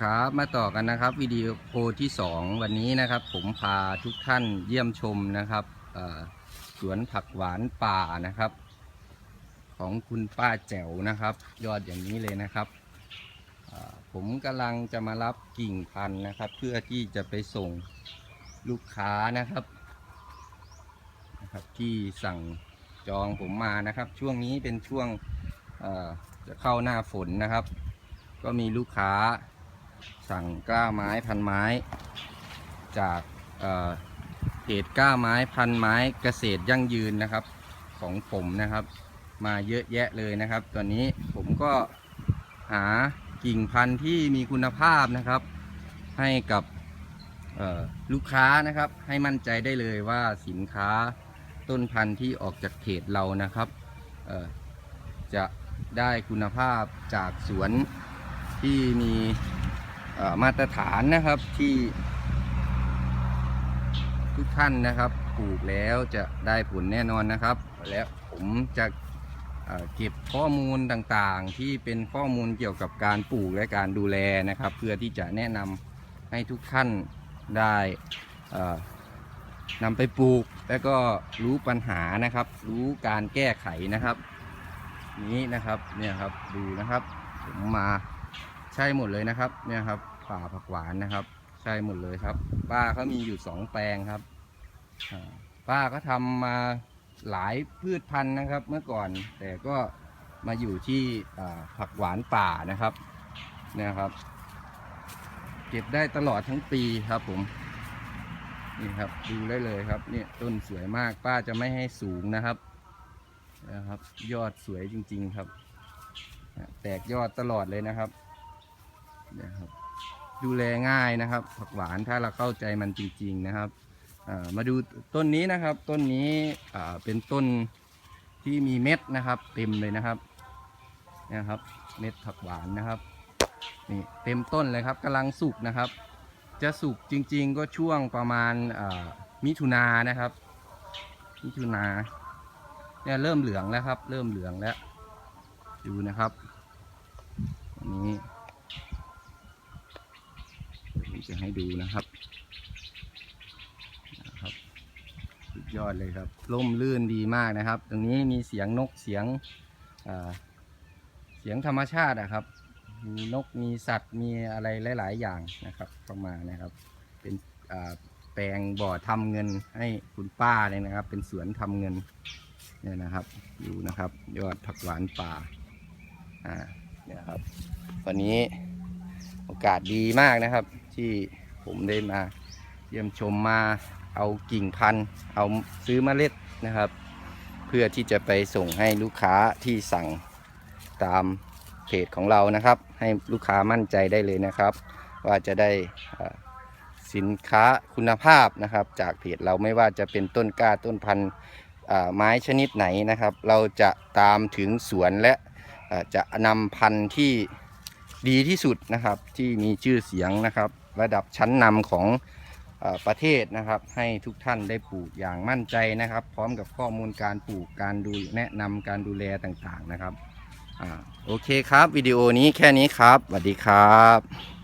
ครับมาต่อกันนะครับวิดีโอที่ 2 วันนี้นะครับ ผมพาทุกท่านเยี่ยมชมนะครับสวนผักหวานป่านะครับ ของคุณป้าแจ๋วนะครับ ยอดอย่างนี้เลยนะครับผมกำลังจะมารับกิ่งพันธุ์นะครับ เพื่อที่จะไปส่งลูกค้านะครับนะครับ ที่สั่งจองผมมานะครับ ช่วงนี้เป็นช่วงจะเข้าหน้าฝนนะครับ ก็มีลูกค้า สั่งกล้าไม้พันไม้ จากเเพจกล้าไม้พันไม้เกษตรยั่งยืนนะครับ ของผมนะครับ มาเยอะแยะเลยนะครับ ตอนนี้ผมก็หากิ่งพันธุ์ที่มีคุณภาพนะครับ ให้กับลูกค้านะครับ ให้มั่นใจได้เลยว่าสินค้าต้นพันธุ์ที่ออกจากเพจเรานะครับจะได้คุณภาพจากสวนที่มี มาตรฐานนะครับที่ทุกท่านนะครับปลูกแล้วจะได้ผลแน่นอนนะครับ และผมจะเเก็บข้อมูลต่างๆ ที่เป็นข้อมูลเกี่ยวกับการปลูกและการดูแลนะครับ เพื่อที่จะแนะนำให้ทุกท่านได้นำไปปลูก แล้วก็รู้ปัญหานะครับ รู้การแก้ไขนะครับ นี้นะครับเนี่ยครับดูนะครับ ผมมา ใช่หมดเลยนะครับ เนี่ยครับ ป่าผักหวานนะครับ ใช่หมดเลยครับ ป้าเขามีอยู่สองแปลงครับป้าก็ทำมาหลายพืชพันธุ์นะครับ เมื่อก่อน แต่ก็มาอยู่ที่ผักหวานป่านะครับ เนี่ยครับ เก็บได้ตลอดทั้งปีครับผมนี่ครับดูได้เลยครับเนี่ยต้นสวยมากป้าจะไม่ให้สูงนะครับนะครับ ยอดสวยจริง ๆ ครับ แตกยอดตลอดเลยนะครับ นี่ยครับ ดูแลง่ายนะครับ ผักหวานถ้าเราเข้าใจมันจริง ๆนะครับมาดูต้นนี้นะครับ ต้นนี้เป็นต้นที่มีเม็ดนะครับเต็มเลยนะครับนี่ครับ เม็ดผักหวานนะครับนี่เต็มต้นเลยครับกำลังสุกนะครับ จะสุกจริง ๆ ก็ช่วงประมาณมิถุนานะครับ มิถุนาเนี่ยเริ่มเหลืองแล้วครับ เริ่มเหลืองแล้ว ดูนะครับอันนี้ ผมจะให้ดูนะครับนะครับ สุดยอดเลยครับร่มรื่นดีมากนะครับ ตรงนี้มีเสียงนกเสียงเสียงธรรมชาติอะครับ มีนกมีสัตว์มีอะไรหลาย ๆ อย่างนะครับเข้ามานะครับ เป็นแปลงบ่อทำเงินให้คุณป้าเลยนะครับ เป็นสวนทำเงินเนี่ยนะครับดูนะครับ ยอดผักหวานป่าอ่าเนี่ยครับวันนี้โอกาสดีมากนะครับ ที่ผมได้มาเยี่ยมชมมาเอากิ่งพันธุ์ เอาซื้อเมล็ดนะครับ เพื่อที่จะไปส่งให้ลูกค้าที่สั่งตามเพจของเรานะครับ ให้ลูกค้ามั่นใจได้เลยนะครับ ว่าจะได้สินค้าคุณภาพนะครับ จากเพจเราไม่ว่าจะเป็นต้นกล้าต้นพันธุ์ไม้ชนิดไหนนะครับ เราจะตามถึงสวนและจะนำพันธุ์ที่ดีที่สุดนะครับที่มีชื่อเสียงนะครับ ระดับชั้นนำของอประเทศนะครับ ให้ทุกท่านได้ปลูกอย่างมั่นใจนะครับ พร้อมกับข้อมูลการปลูกการดูแนะนำการดูแลต่างๆนะครับอโอเคครับ วิดีโอนี้แค่นี้ครับสวัสดีครับ